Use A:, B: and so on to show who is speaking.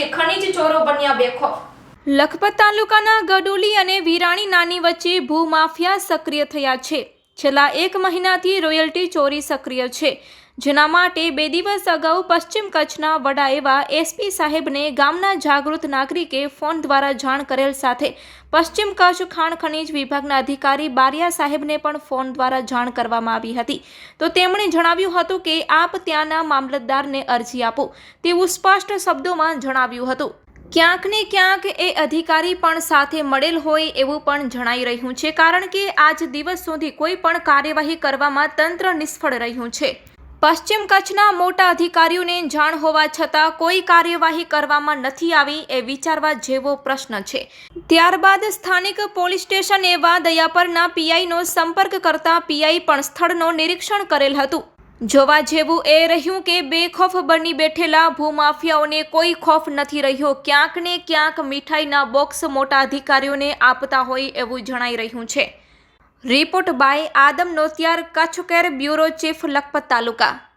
A: વચ્ચે ખનીજ ચોરો બન્યા બેખો. લખપત તાલુકાના ગડુલી અને વિરાણી નાની વચ્ચે ભૂમાફિયા સક્રિય થયા છે. છેલ્લા એક મહિનાથી રોયલ્ટી ચોરી સક્રિય છે. જેના માટે બે દિવસ અગાઉ પશ્ચિમ કચ્છના વડા એવા એસપી સાહેબને ગામના જાગૃત નાગરિકે ફોન દ્વારા જાણ કરેલ સાથે પશ્ચિમ કચ્છ ખાણ ખનીજ વિભાગના અધિકારી બારિયા સાહેબને પણ ફોન દ્વારા જાણ કરવામાં આવી હતી. તો તેમણે જણાવ્યું હતું કે, આપ ત્યાંના મામલતદારને અરજી આપો. તેવું સ્પષ્ટ શબ્દોમાં જણાવ્યું હતું. ક્યાંક ને ક્યાંક એ અધિકારી પણ સાથે મળેલ હોય એવું પણ જણાઈ રહ્યું છે, કારણ કે આજ દિવસ સુધી કોઈ પણ કાર્યવાહી કરવામાં તંત્ર નિષ્ફળ રહ્યું છે. પશ્ચિમ કચ્છના મોટા અધિકારીઓને જાણ હોવા છતાં કોઈ કાર્યવાહી કરવામાં નથી આવી એ વિચારવા જેવો પ્રશ્ન છે. ત્યારબાદ સ્થાનિક પોલીસ સ્ટેશન એવા દયાપરના પીઆઈનો સંપર્ક કરતા પીઆઈ પણ સ્થળનો નિરીક્ષણ કરેલ હતું. જોવા જેવું એ રહ્યું કે બેખોફ બની બેઠેલા ભૂમાફિયાઓને કોઈ ખોફ નથી રહ્યો. ક્યાંક ને ક્યાંક મીઠાઈના બોક્સ મોટા અધિકારીઓને આપતા હોય એવું જણાઈ રહ્યું છે. Report by Adam Notiyar, Kutch care bureau chief, Lakhpat taluka.